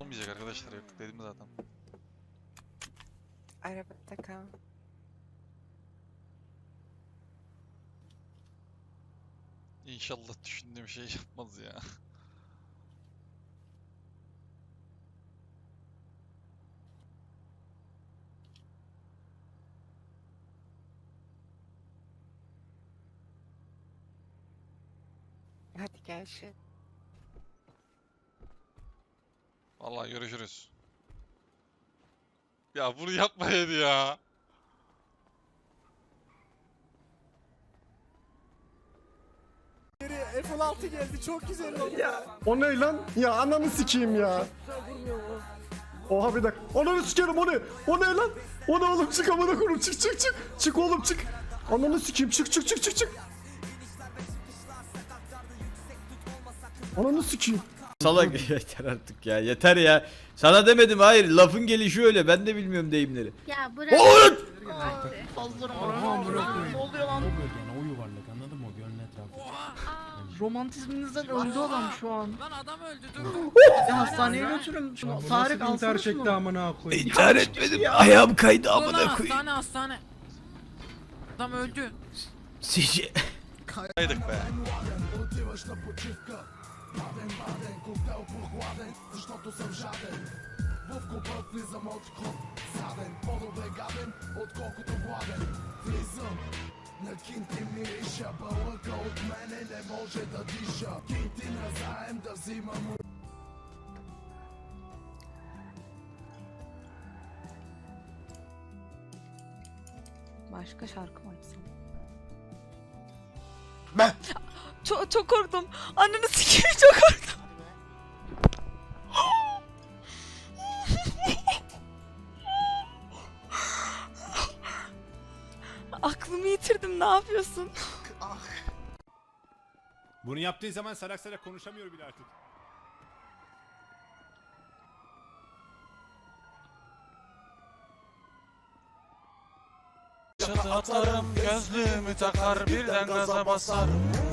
Olmayacak arkadaşlar yok dedim zaten. Arabada kal. İnşallah düşündüğüm şey yapmaz ya. Hadi gel şu. Vallahi görüşürüz. Ya bunu yapmayaydı ya. F-16 geldi çok güzel oldu. Ya. O ne lan? Ya ananı sikeyim ya. Oha bir dakika. Ananı sikerim o ne? O ne lan? O ne oğlum çık amına koyayım çık çık çık. Çık oğlum çık. Ananı sikeyim çık çık çık çık çık. Ananı sikeyim. Salak yeter artık ya yeter ya. Sana demedim hayır lafın gelişi öyle ben de bilmiyorum deyimleri. Ya bırak. Oğlum! Romantizminizden öldü adam şu an. Lan adam öldü dur. Ya hastaneye götürün. Şunu Tarık alsana şunu. amına koyayım. İntihar etmedim ayağım kaydı amına koyayım. Hastane hastane. Adam öldü. Sizce... Haydık be. Паден, маден, коктейл прохладен, защото съм жаден В купът влизам от ход заден По-добре гаден, отколкото гладен Влизам на кинти мириша, пълъка от мене не може да диша Кинти назаем да взимам Başka şarkı mı açsam? Ben! Çok, çok korktum. Anneni sikeyim çok korktum. Aklımı yitirdim ne yapıyorsun? Bunu yaptığı zaman salak salak konuşamıyor bile artık. Çatı atarım gözlüğümü takar birden gaza basarım.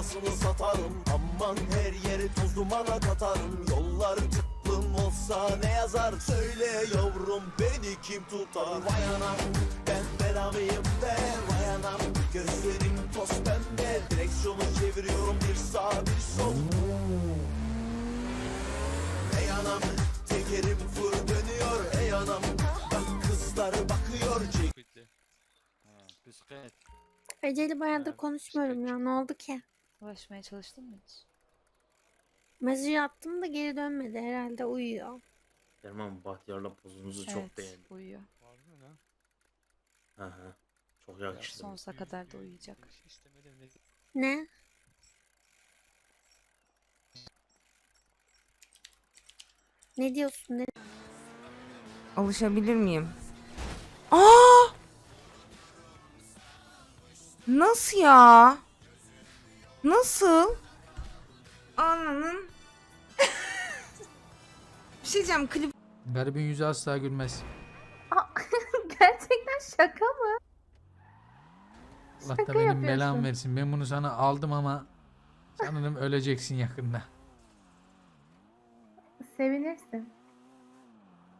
Anasını satarım. Aman her yeri toz dumana katarım. Yollar tıklım olsa ne yazar? Söyle yavrum beni kim tutar? Vay anam ben belamıyım be. Vay anam gözlerim toz pembe. Direksiyonu çeviriyorum bir sağ bir sol. Ey anam tekerim fır dönüyor. Ey anam bak kızlar bakıyor. Çek Eceli bayağıdır konuşmuyorum ya. Ne oldu ki? Ulaşmaya çalıştın mı hiç? Mesaj attım da geri dönmedi. Herhalde uyuyor. Erman Bahtiyar'la pozunuzu çok beğendim. uyuyor. Hı hı. Çok yakıştı. Sonsuza kadar da uyuyacak. Ne? Ne diyorsun? Ne? Alışabilir miyim? Aa! Nasıl ya? Nasıl? Ananın. Bir şey diyeceğim klip Garibin yüzü asla gülmez. Gerçekten şaka mı? Allah Şaka da benim yapıyorsun. belamı versin. Ben bunu sana aldım ama sanırım öleceksin yakında. Sevinirsin.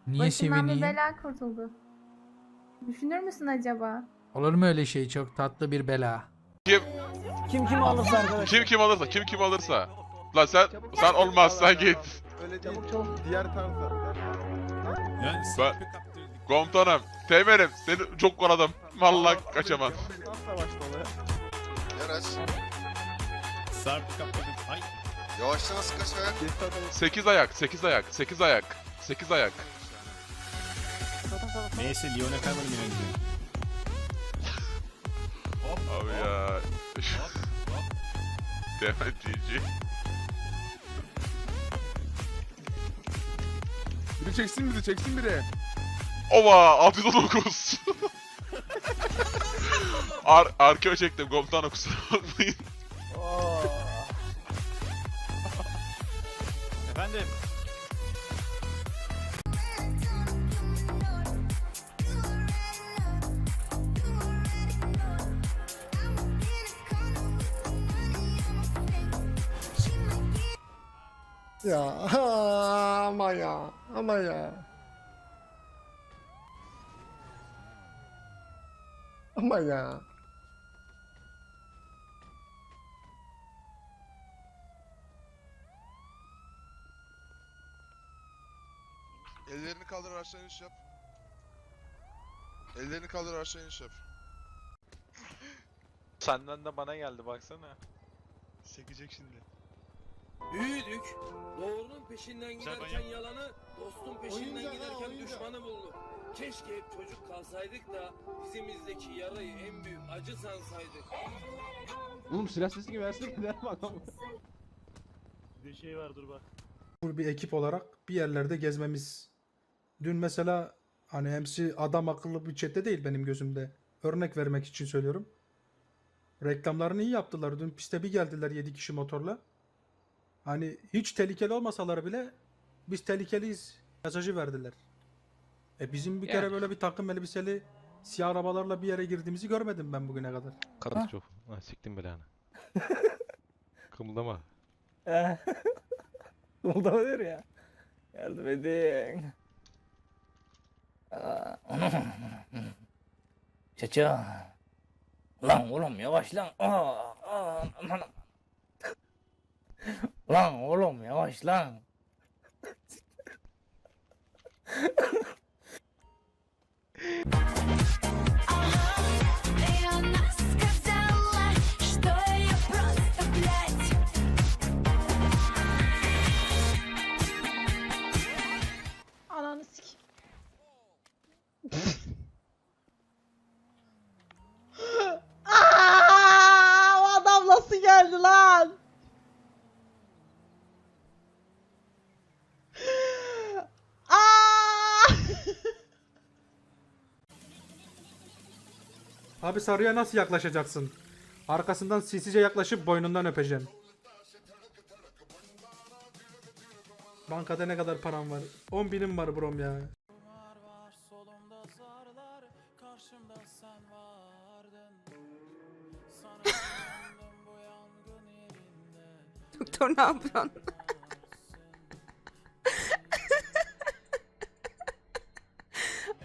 Niye sevineyim? bela kurtuldu. Düşünür müsün acaba? Olur mu öyle şey çok tatlı bir bela. Kim kim alırsa arkadaş. Kim kim alırsa, kim kim alırsa. Lan sen sen olmazsan git. Öyle değil. Diğer tarzda. Yani Ben-. Komutanım, teğmenim seni çok koradım. Vallahi kaçamam. Yaraş. Sarpı kaptırdık. Ay. Yavaşça nasıl kaçar? 8 ayak, 8 ayak, 8 ayak. 8 ayak. Neyse Lyon'a kaymadım yine. Abi ya. Demet GG. Biri çeksin biri çeksin biri. Ova 619. Ar arkeo çektim komutanım kusura bakmayın. Efendim. Ya ama ya ama ya. Ama ya. Ellerini kaldır aşağı iniş yap. Ellerini kaldır aşağı iniş yap. Senden de bana geldi baksana. Sekecek şimdi. Büyüdük. Doğrunun peşinden giderken yalanı, dostun peşinden giderken düşmanı bulduk. Keşke hep çocuk kalsaydık da dizimizdeki yarayı en büyük acı sansaydık. Oğlum silah sesi gibi versene gider bak. Bir şey var dur bak. bir ekip olarak bir yerlerde gezmemiz. Dün mesela hani MC adam akıllı bir chatte değil benim gözümde. Örnek vermek için söylüyorum. Reklamlarını iyi yaptılar. Dün piste bir geldiler 7 kişi motorla. Hani hiç tehlikeli olmasalar bile biz tehlikeliyiz mesajı verdiler. E bizim bir kere böyle bir takım elbiseli siyah arabalarla bir yere girdiğimizi görmedim ben bugüne kadar. Karın çok. Ha siktim belanı. Kımıldama. Oldu diyor ya. Yardım edin. Çaça. Lan oğlum yavaş lan. Aa, aa, aman. Lan oğlum yavaş lan. Abi sarıya nasıl yaklaşacaksın? Arkasından sinsice yaklaşıp boynundan öpeceğim. Bankada ne kadar param var? 10 binim var brom ya. Doktor ne yapıyorsun?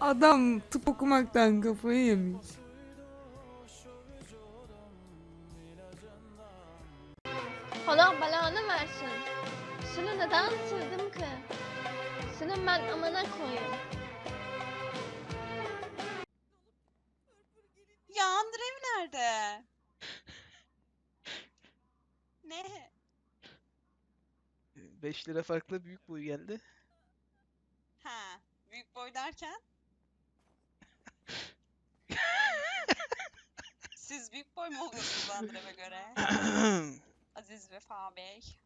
Adam tıp okumaktan kafayı yemiş. Neden sevdim ki? Senin ben amına koyayım. Ya Andrev nerede? ne? 5 lira farklı büyük boy geldi. Ha, büyük boy derken? Siz büyük boy mu oluyorsunuz Andrev'e göre? Aziz Vefa Bey.